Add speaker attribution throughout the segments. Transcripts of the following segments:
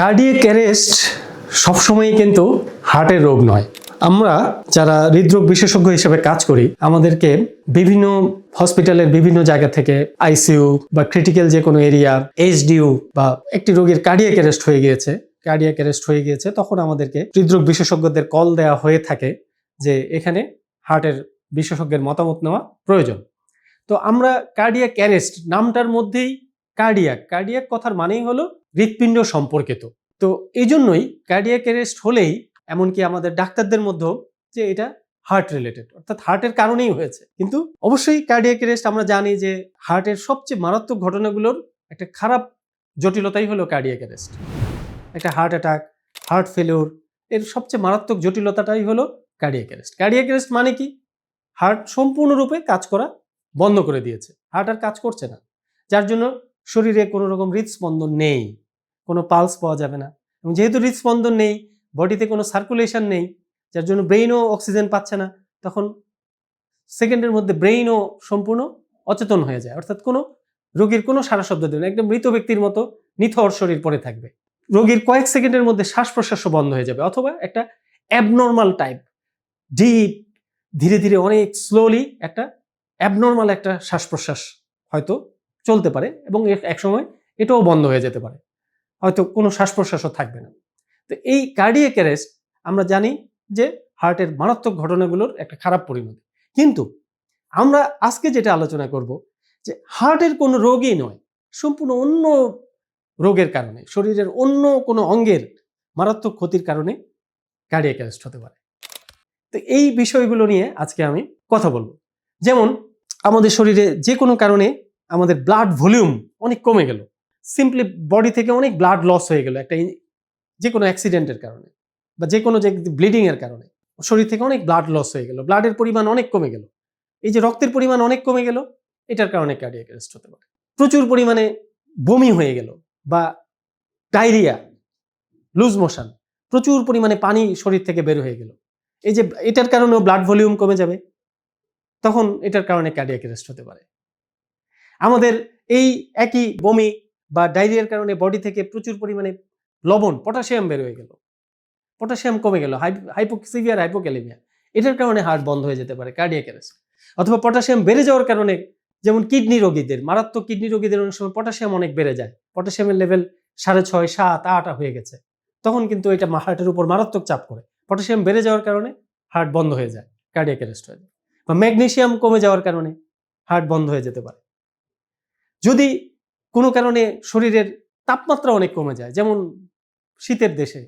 Speaker 1: Cardiac arrest সবসময়ই কিন্তু হার্টের রোগ নয়। আমরা যারা হৃদরোগ বিশেষজ্ঞ হিসেবে কাজ করি, আমাদেরকে বিভিন্ন হসপিটালের বিভিন্ন জায়গা থেকে আইসিইউ বা ক্রিটিক্যাল যে কোনো এরিয়া এইচডিইউ বা একটি রোগীর কার্ডিয়াক অ্যারেস্ট হয়ে গিয়েছে। কার্ডিয়াক অ্যারেস্ট হয়ে গিয়েছে, তখন আমাদেরকে হৃদরোগ বিশেষজ্ঞদের কল দেওয়া হয়ে থাকে যে এখানে হার্টের বিশেষজ্ঞের মতামত নেওয়া প্রয়োজন। তো আমরা কার্ডিয়াক অ্যারেস্ট নামটার মধ্যেই কার্ডিয়াক কার্ডিয়াক কথার মানেই হলো হৃৎপিণ্ড সম্পর্কিত তো। এই জন্যই কার্ডিয়াক অ্যারেস্ট হলেই এমনকি আমাদের ডাক্তারদের মধ্যেও যে এটা হার্ট রিলেটেড অর্থাৎ হার্টের কারণেই হয়েছে। কিন্তু অবশ্যই কার্ডিয়াক অ্যারেস্ট আমরা জানি যে হার্টের সবচেয়ে মারাত্মক ঘটনাগুলোর একটা খারাপ জটিলতাই হলো কার্ডিয়াক অ্যারেস্ট একটা হার্ট অ্যাটাক হার্ট ফেলিওর এর সবচেয়ে মারাত্মক জটিলতাটাই হলো কার্ডিয়াক অ্যারেস্ট কার্ডিয়াক অ্যারেস্ট মানে কি? হার্ট সম্পূর্ণরূপে কাজ করা বন্ধ করে দিয়েছে। হার্ট আর কাজ করছে না। যার জন্য শরীরে কোনো রকম হৃদস্পন্দন নেই। কোনো পালস পাওয়া যাবে না। এবং যেহেতু হৃদস্পন্দন নেই, বডিতে কোনো সার্কুলেশন নেই, যার জন্য ব্রেইনও অক্সিজেন পাচ্ছে না, তখন সেকেন্ডের মধ্যে ব্রেইনও সম্পূর্ণ অচেতন হয়ে যায়। অর্থাৎ কোনো রোগীর কোনো সারা শব্দ দেবে না। একদম মৃত ব্যক্তির মতো নিথর শরীর পড়ে থাকবে। রোগীর কয়েক সেকেন্ডের মধ্যে শ্বাস প্রশ্বাসও বন্ধ হয়ে যাবে অথবা একটা অ্যাবনর্মাল টাইপ ডিপ ধীরে ধীরে অনেক স্লোলি একটা অ্যাবনর্মাল একটা শ্বাস প্রশ্বাস হয়তো চলতে পারে এবং একসময় এটাও বন্ধ হয়ে যেতে পারে। হয়তো কোনো শ্বাস প্রশ্বাসও থাকবে না। তো এই কার্ডিয়াক অ্যারেস্ট আমরা জানি যে হার্টের মারাত্মক ঘটনাগুলোর একটা খারাপ পরিণতি। কিন্তু আমরা আজকে যেটা আলোচনা করব যে হার্টের কোনো রোগই নয়, সম্পূর্ণ অন্য রোগের কারণে, শরীরের অন্য কোনো অঙ্গের মারাত্মক ক্ষতির কারণে কার্ডিয়াক অ্যারেস্ট হতে পারে। তো এই বিষয়গুলো নিয়ে আজকে আমি কথা বলব। যেমন আমাদের শরীরে যে কোনো কারণে আমাদের ব্লাড ভলিউম অনেক কমে গেল। সিম্পলি বডি থেকে অনেক ব্লাড লস হয়ে গেল একটা যে কোনো অ্যাক্সিডেন্টের কারণে বা যে কোনো যে ব্লিডিং এর কারণে। শরীর থেকে অনেক ব্লাড লস হয়ে গেল ব্লাডের পরিমাণ অনেক কমে গেল। এই যে রক্তের পরিমাণ অনেক কমে গেল, এটার কারণে কার্ডিয়াক অ্যারেস্ট হতে পারে। প্রচুর পরিমাণে বমি হয়ে গেল বা ডায়রিয়া লুজ মোশন প্রচুর পরিমাণে পানি শরীর থেকে বের হয়ে গেল। এই যে এটার কারণেও ব্লাড ভলিউম কমে যাবে, তখন এটার কারণে কার্ডিয়াক অ্যারেস্ট হতে পারে। আমাদের এই একই বমি বা ডায়রিয়ার কারণে বডি থেকে প্রচুর পরিমাণে লবণ পটাশিয়াম বের হয়ে গেল। পটাশিয়াম কমে গেল হাইপোক্সিভিয়ার হাইপোক্যালেমিয়া এটার কারণে হার্ট বন্ধ হয়ে যেতে পারে কার্ডিয়াক অ্যারেস্ট অথবা পটাশিয়াম বেড়ে যাওয়ার কারণে যেমন কিডনি রোগীদের, মারাত্মক কিডনি রোগীদের অনেক সময় পটাশিয়াম অনেক বেড়ে যায়। পটাশিয়ামের লেভেল সাড়ে ছয়, সাত, আট হয়ে গেছে। তখন কিন্তু এটা হার্টের উপর মারাত্মক চাপ করে। পটাশিয়াম বেড়ে যাওয়ার কারণে হার্ট বন্ধ হয়ে যায় কার্ডিয়াক অ্যারেস্ট হয়ে যায়। বা ম্যাগনেসিয়াম কমে যাওয়ার কারণে হার্ট বন্ধ হয়ে যেতে পারে। যদি কারণে শরীরের তাপমাত্রা অনেক কমে যায়। যেমন শীতের দেশে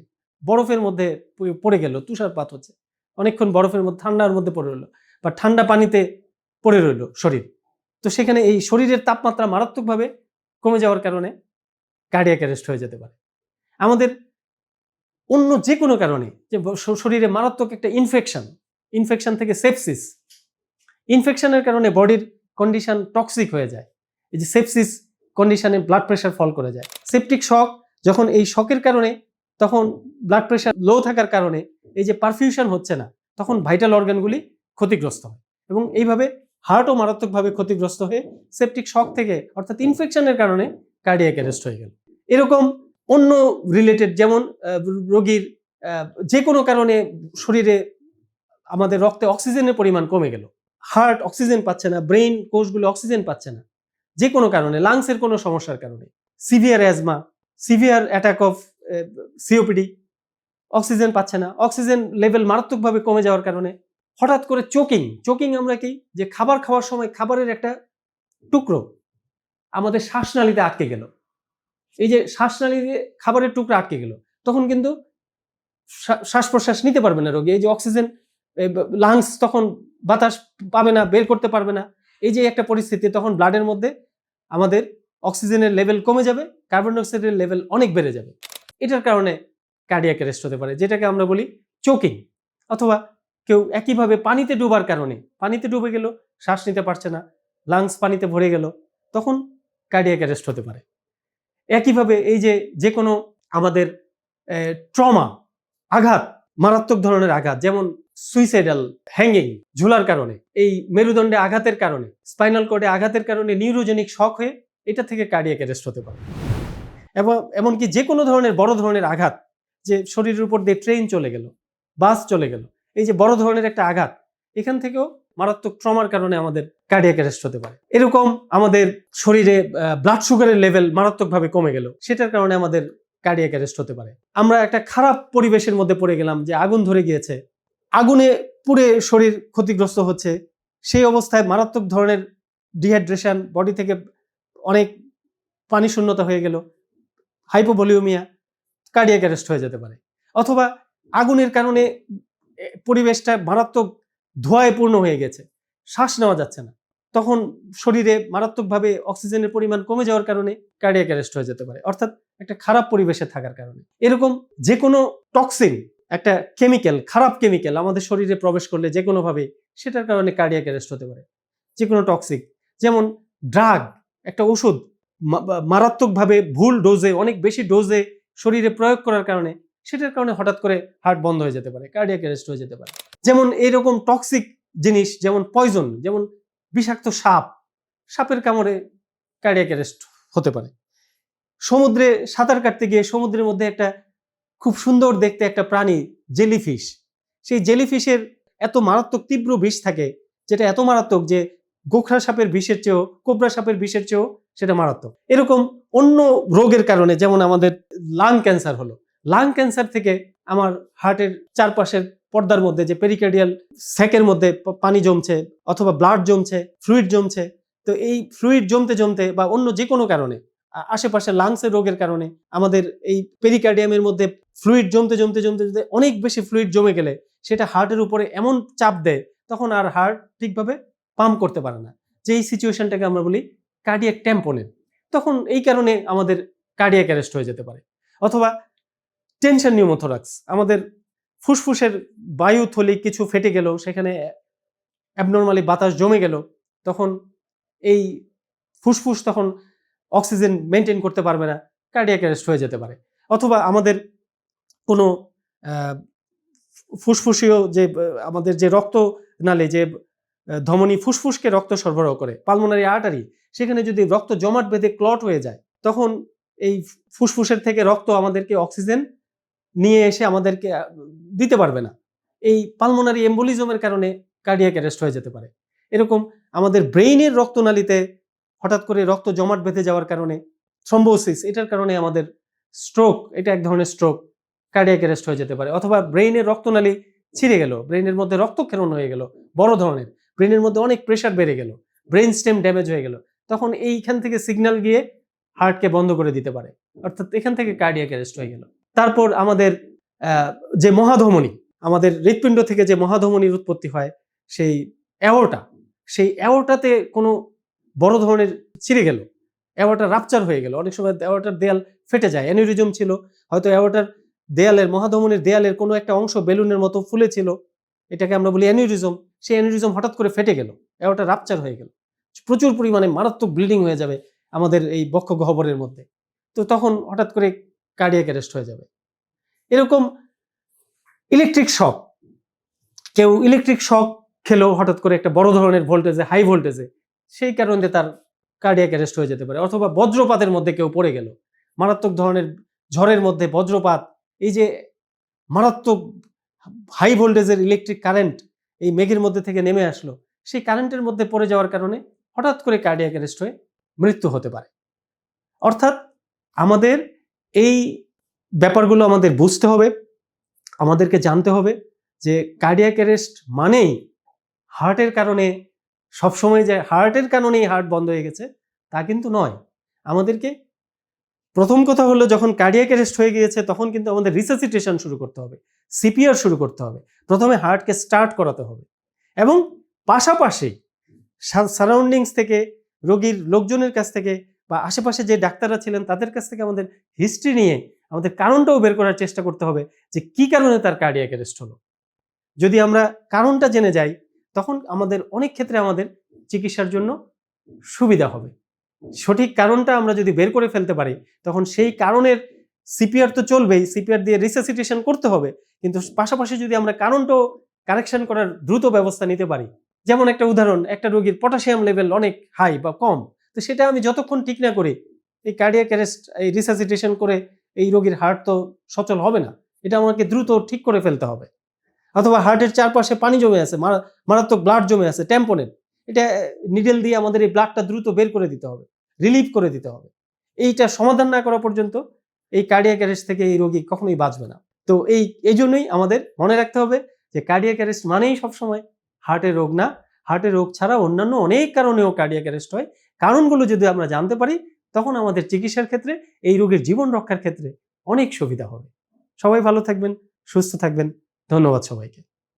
Speaker 1: বরফের মধ্যে পড়ে গেল, তুষারপাত হচ্ছে। অনেকক্ষণ বরফের মধ্যে, ঠান্ডার মধ্যে পড়ে রইল। বা ঠান্ডা পানিতে পড়ে রইল শরীর। তো সেখানে এই শরীরের তাপমাত্রা মারাত্মকভাবে কমে যাওয়ার কারণে কার্ডিয়াক অ্যারেস্ট হয়ে যেতে পারে। আমাদের অন্য যে কোনো কারণে, যে শরীরে মারাত্মক একটা ইনফেকশন ইনফেকশন থেকে সেপসিস ইনফেকশনের কারণে বডির কন্ডিশন টক্সিক হয়ে যায়। এই যে সেপসিস কন্ডিশনে ব্লাড প্রেশার ফল করে যায়। সেপটিক শক যখন এই শকের কারণে, তখন ব্লাড প্রেশার লো থাকার কারণে এই যে পারফিউশন হচ্ছে না, তখন ভাইটাল অর্গানগুলি ক্ষতিগ্রস্ত হয় এবং এইভাবে হার্টও মারাত্মকভাবে ক্ষতিগ্রস্ত হয়ে সেপটিক শক থেকে অর্থাৎ ইনফেকশনের কারণে কার্ডিয়াক অ্যারেস্ট হয়ে গেল। এরকম অন্য রিলেটেড যেমন রোগীর যে কোনো কারণে শরীরে আমাদের রক্তে অক্সিজেনের পরিমাণ কমে গেল। হার্ট অক্সিজেন পাচ্ছে না ব্রেইন কোষগুলো অক্সিজেন পাচ্ছে না। যে কোনো কারণে, লাংসের কোনো সমস্যার কারণে। Severe asthma, severe attack of COPD, oxygen পাচ্ছে না। অক্সিজেন লেভেল মারাত্মকভাবে কমে যাওয়ার কারণে হঠাৎ করে চোকিং। চোকিং আমরা কি? যে খাবার খাওয়ার সময় খাবারের একটা টুকরো আমাদের শ্বাসনালীতে আটকে গেল। এই যে শ্বাসনালীতে খাবারের টুকরো আটকে গেল, তখন কিন্তু শ্বাস প্রশ্বাস নিতে পারবে না রোগী। এই যে অক্সিজেন লাংস তখন বাতাস পাবে না, বের করতে পারবে না। এই যে একটা পরিস্থিতি, তখন ব্লাডের মধ্যে আমাদের অক্সিজেনের লেভেল কমে যাবে কার্বন ডাইঅক্সাইডের লেভেল অনেক বেড়ে যাবে। এটার কারণে কার্ডিয়াক অ্যারেস্ট হতে পারে, যেটাকে আমরা বলি চোকিং অথবা কেউ একইভাবে পানিতে ডুবার কারণে, পানিতে ডুবে গেল, শ্বাস নিতে পারছে না লাংস পানিতে ভরে গেল, তখন কার্ডিয়াক অ্যারেস্ট হতে পারে। একইভাবে এই যে যে কোনো আমাদের ট্রমা আঘাত, মারাত্মক ধরনের আঘাত, যেমন সুইসাইডাল হ্যাঙ্গিং ঝুলার কারণে, এই মেরুদণ্ডে আঘাতের কারণে স্পাইনাল কর্ডে আঘাতের কারণে নিউরোজেনিক শখ হয়ে এটা থেকে কার্ডিয়াক অ্যারেস্ট হতে পারে। এবং এমনকি যে কোনো ধরনের বড় ধরনের আঘাত, যে শরীরের উপর দিয়ে ট্রেন চলে গেল বাস চলে গেল, এই যে বড় ধরনের একটা আঘাত, এখান থেকেও মারাত্মক ট্রমার কারণে আমাদের কার্ডিয়াক অ্যারেস্ট হতে পারে। এরকম আমাদের শরীরে ব্লাড সুগারের লেভেল মারাত্মকভাবে কমে গেল, সেটার কারণে আমাদের কার্ডিয়াক অ্যারেস্ট হতে পারে। আমরা একটা খারাপ পরিবেশের মধ্যে পড়ে গেলাম, যে আগুন ধরে গিয়েছে আগুনে পুড়ে শরীর ক্ষতিগ্রস্ত হচ্ছে, সেই অবস্থায় মারাত্মক ধরনের ডিহাইড্রেশন বডি থেকে অনেক পানি শূন্যতা হয়ে গেল হাইপোভলিউমিয়া কার্ডিয়াক অ্যারেস্ট হয়ে যেতে পারে। অথবা আগুনের কারণে পরিবেশটা মারাত্মক ধোঁয়ায় পূর্ণ হয়ে গেছে, শ্বাস নেওয়া যাচ্ছে না। তখন শরীরে মারাত্মকভাবে অক্সিজেনের পরিমাণ কমে যাওয়ার কারণে কার্ডিয়াক অ্যারেস্ট হয়ে যেতে পারে, অর্থাৎ একটা খারাপ পরিবেশে থাকার কারণে। এরকম যে কোনো টক্সিন একটা কেমিক্যাল খারাপ কেমিক্যাল আমাদের শরীরে প্রবেশ করলে যে কোনোভাবে সেটার কারণে কার্ডিয়াক অ্যারেস্ট হতে পারে। যে কোনো টক্সিক যেমন ড্রাগ একটা ওষুধ মারাত্মকভাবে ভুল ডোজে অনেক বেশি ডোজে শরীরে প্রয়োগ করার কারণে সেটার কারণে হঠাৎ করে হার্ট বন্ধ হয়ে যেতে পারে কার্ডিয়াক অ্যারেস্ট হয়ে যেতে পারে। যেমন এইরকম টক্সিক জিনিস, যেমন পয়জন যেমন বিষাক্ত সাপ, সাপের কামড়ে কার্ডিয়াক অ্যারেস্ট হতে পারে। সমুদ্রে সাঁতার কাটতে গিয়ে সমুদ্রের মধ্যে একটা খুব সুন্দর দেখতে একটা প্রাণী, জেলিফিশ। সেই জেলিফিশের এত মারাত্মক তীব্র বিষ থাকে, যেটা এত মারাত্মক যে গোখরা সাপের বিষের চেয়েও, কোবরা সাপের বিষের চেয়েও সেটা মারাত্মক। এরকম অন্য রোগের কারণে, যেমন আমাদের লাং ক্যান্সার হলো। লাং ক্যান্সার থেকে আমার হার্টের চারপাশের পর্দার মধ্যে যে পেরিকার্ডিয়াল স্যাকের মধ্যে পানি জমছে, অথবা ব্লাড জমছে ফ্লুইড জমছে, তো এই ফ্লুইড জমতে জমতে বা অন্য যে কোনো কারণে আশেপাশে লাংসের রোগের কারণে আমাদের এই পেরিকার্ডিয়ামের মধ্যে ফ্লুইড জমতে জমতে জমতে জমতে অনেক বেশি ফ্লুইড জমে গেলে সেটা হার্টের উপরে এমন চাপ দেয়, তখন আর হার্ট ঠিকভাবে পাম্প করতে পারে না। যে এই সিচুয়েশনটাকে আমরা বলি কার্ডিয়াক ট্যাম্পোনেন তখন এই কারণে আমাদের কার্ডিয়াক অ্যারেস্ট হয়ে যেতে পারে। অথবা টেনশন নিউমোথোরাক্স আমাদের ফুসফুসের বায়ুথলি কিছু ফেটে গেল, সেখানে অ্যাবনর্মালি বাতাস জমে গেল, তখন এই ফুসফুস তখন অক্সিজেন মেনটেন করতে পারবে না কার্ডিয়াক অ্যারেস্ট হয়ে যেতে পারে। অথবা আমাদের কোনো ফুসফুসীয় যে, আমাদের যে রক্ত নালে যে, ধমনী ফুসফুসকে রক্ত সরবরাহ করে পালমোনারি আর্টারি সেখানে যদি রক্ত জমাট বেঁধে ক্লট হয়ে যায়, তখন এই ফুসফুসের থেকে রক্ত আমাদেরকে অক্সিজেন নিয়ে এসে আমাদেরকে দিতে পারবে না। এই পালমোনারি এম্বোলিজমের কারণে কার্ডিয়াক অ্যারেস্ট হয়ে যেতে পারে। এরকম আমাদের ব্রেইনের রক্তনালীতে হঠাৎ করে রক্ত জমাট বেঁধে যাওয়ার কারণে থ্রম্বোসিস এটার কারণে আমাদের স্ট্রোক এটা এক ধরনের স্ট্রোক কার্ডিয়াক অ্যারেস্ট হয়ে যেতে পারে। অথবা ব্রেইনের রক্তনালী ছিঁড়ে গেল ব্রেইনের মধ্যে রক্ত রক্তক্ষরণ হয়ে গেল, বড় ধরনের ব্রেইনের মধ্যে অনেক প্রেশার বেড়ে গেল ব্রেইন স্টেম ড্যামেজ হয়ে গেল, তখন এইখান থেকে সিগন্যাল গিয়ে হার্টকে বন্ধ করে দিতে পারে, অর্থাৎ এখান থেকে কার্ডিয়াক অ্যারেস্ট হয়ে গেল। তারপর আমাদের যে মহাধমনী, আমাদের হৃৎপিণ্ড থেকে যে মহাধমনীর উৎপত্তি হয়, সেই অ্যাওটা সেই অ্যাওটাতে কোনো বড় ধরনের ছিঁড়ে গেল। অ্যাওয়াটার রাপচার হয়ে গেল। অনেক সময় অ্যাওয়াটার দেয়াল ফেটে যায়। অ্যানিউরিজম ছিল। হয়তো অ্যাওয়াটার দেয়ালের মহাধমনের দেয়ালের কোনো একটা অংশ বেলুনের মতো ফুলে ছিল এটাকে আমরা বলি অ্যানিউরিজম সেই অ্যানিউরিজম হঠাৎ করে ফেটে গেল। অ্যাওয়াটা রাপচার হয়ে গেল। প্রচুর পরিমাণে মারাত্মক ব্লিডিং হয়ে যাবে আমাদের এই বক্ষ গহ্বরের মধ্যে। তো তখন হঠাৎ করে কার্ডিয়াক অ্যারেস্ট হয়ে যাবে। এরকম ইলেকট্রিক শক। কেউ ইলেকট্রিক শক খেলেও হঠাৎ করে একটা বড় ধরনের ভোল্টেজে, হাই ভোল্টেজে সেই কারণে তার কার্ডিয়াক অ্যারেস্ট হয়ে যেতে পারে। অথবা বজ্রপাতের মধ্যে কেউ পড়ে গেল। মারাত্মক ধরনের ঝড়ের মধ্যে বজ্রপাত, এই যে মারাত্মক হাই ভোল্টেজের ইলেকট্রিক কারেন্ট এই মেঘের মধ্যে থেকে নেমে আসলো, সেই কারেন্টের মধ্যে পড়ে যাওয়ার কারণে হঠাৎ করে কার্ডিয়াক অ্যারেস্ট হয়ে মৃত্যু হতে পারে। অর্থাৎ আমাদের এই ব্যাপারগুলো আমাদের বুঝতে হবে, আমাদেরকে জানতে হবে যে কার্ডিয়াক অ্যারেস্ট মানেই হার্টের কারণে সবসময় যে হার্টের কারণেই হার্ট বন্ধ হয়ে গেছে, তা কিন্তু নয়। আমাদেরকে প্রথম কথা হলো যখন কার্ডিয়াক অ্যারেস্ট হয়ে গিয়েছে, তখন কিন্তু আমাদের রিসাসিটেশন শুরু করতে হবে সিপিআর শুরু করতে হবে, প্রথমে হার্টকে স্টার্ট করাতে হবে এবং পাশাপাশি সারাউন্ডিংস থেকে, রোগীর লোকজনের কাছ থেকে বা আশেপাশে যে ডাক্তাররা ছিলেন, তাদের কাছ থেকে আমাদের হিস্ট্রি নিয়ে, আমাদের কারণটাও বের করার চেষ্টা করতে হবে যে কি কারণে তার কার্ডিয়াক অ্যারেস্ট হলো। যদি আমরা কারণটা জেনে যাই তখন আমাদের অনেক ক্ষেত্রে আমাদের চিকিৎসার জন্য সুবিধা হবে। সঠিক কারণটা আমরা যদি বের করে ফেলতে পারি, তখন সেই কারণের সিপিআর তো চলবেই সিপিআর দিয়ে রিসাসিটেশন করতে হবে। কিন্তু পাশাপাশি যদি আমরা কারণটাও কারেকশন করার দ্রুত ব্যবস্থা নিতে পারি, যেমন একটা উদাহরণ, একটা রোগীর পটাশিয়াম লেভেল অনেক হাই বা কম, তো সেটা আমি যতক্ষণ ঠিক না করি, এই কার্ডিয়াক অ্যারেস্ট এই রিসাসিটেশন করে এই রোগীর হার্ট তো সচল হবে না। এটা আমাকে দ্রুত ঠিক করে ফেলতে হবে। অথবা হার্টের চারপাশে পানি জমে আছে, মারা- মারাত্মক ব্লাড জমে আছে ট্যাম্পনের এটা নিডেল দিয়ে আমাদের এই ব্লাডটা দ্রুত বের করে দিতে হবে রিলিভ করে দিতে হবে। এইটা সমাধান না করা পর্যন্ত এই কার্ডিয়াক অ্যারেস্ট থেকে এই রোগী কখনোই বাঁচবে না। তো এই এই জন্যই আমাদের মনে রাখতে হবে যে কার্ডিয়াক অ্যারেস্ট মানেই সবসময় হার্টের রোগ না। হার্টের রোগ ছাড়া অন্যান্য অনেক কারণেও কার্ডিয়াক অ্যারেস্ট হয়। কারণগুলো যদি আমরা জানতে পারি, তখন আমাদের চিকিৎসার ক্ষেত্রে এই রোগের জীবন রক্ষার ক্ষেত্রে অনেক সুবিধা হবে। সবাই ভালো থাকবেন, সুস্থ থাকবেন। ধন্যবাদ সবাইকে